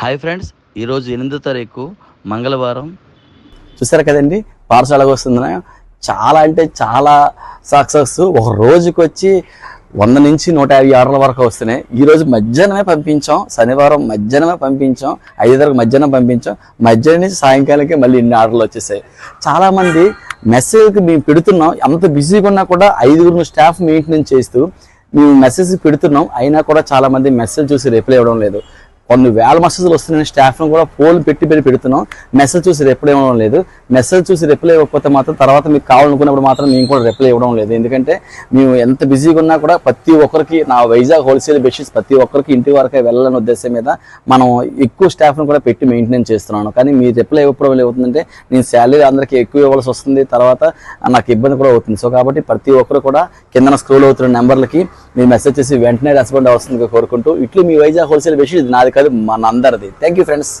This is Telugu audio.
హాయ్ ఫ్రెండ్స్ ఈరోజు ఎనిమిదో తారీఖు మంగళవారం. చూసారు కదండి? పాఠశాలకు వస్తుందని చాలా అంటే చాలా సక్సెస్ ఒక రోజుకి వచ్చి వంద నుంచి నూట యాభై ఆరుల వరకు వస్తున్నాయి. ఈ రోజు మధ్యాహ్నమే పంపించాం శనివారం మధ్యాహ్నమే పంపించాం ఐదున్నరకు మధ్యాహ్నం పంపించాం. మధ్యాహ్నం నుంచి సాయంకాలకే మళ్ళీ ఇన్ని ఆర్డర్లు వచ్చేసాయి. చాలామంది మెసేజ్కి మేము పెడుతున్నాం. ఎంత బిజీగా ఉన్నా కూడా ఐదుగురు స్టాఫ్ మెయింటెనెన్స్ చేస్తూ మేము మెసేజ్ పెడుతున్నాం. అయినా కూడా చాలామంది మెసేజ్ చూసి రిప్లై ఇవ్వడం లేదు. కొన్ని వేల మెసేజ్లు వస్తున్నాయి స్టాఫ్ను కూడా ఫోన్ పెట్టి పెట్టి పెడుతున్నాం. మెసేజ్ చూసి రిప్లై ఇవ్వడం లేదు. మెసేజ్ చూసి రిప్లై ఇవ్వకపోతే మాత్రం తర్వాత మీకు కావాలనుకున్నప్పుడు మాత్రం మేము కూడా రిప్లై ఇవ్వడం లేదు. ఎందుకంటే మేము ఎంత బిజీగా ఉన్నా కూడా ప్రతి ఒక్కరికి నా వైజాగ్ హోల్సేల్ బెడ్షీట్స్ ప్రతి ఒక్కరికి ఇంటి వరకే వెళ్ళాలని ఉద్దేశం మీద మనం ఎక్కువ స్టాఫ్ను కూడా పెట్టి మెయింటైన్ చేస్తున్నాను. కానీ మీ రిప్లై ఇవ్వడం ఏమవుతుందంటే నేను శాలరీ అందరికీ ఎక్కువ ఇవ్వాల్సి వస్తుంది. తర్వాత నాకు ఇబ్బంది కూడా అవుతుంది. సో కాబట్టి ప్రతి ఒక్కరు కూడా కిందన స్క్రోల్ అవుతున్న నెంబర్లకి మీ మెసేజ్ చేసి వెంటనే రెస్పాండ్ అవసరంగా కోరుకుంటూ. ఇట్లు మీ వైజాగ్ హోల్సేల్ విషయం ఇది. నాది కాదు మన అందరిది. Thank you friends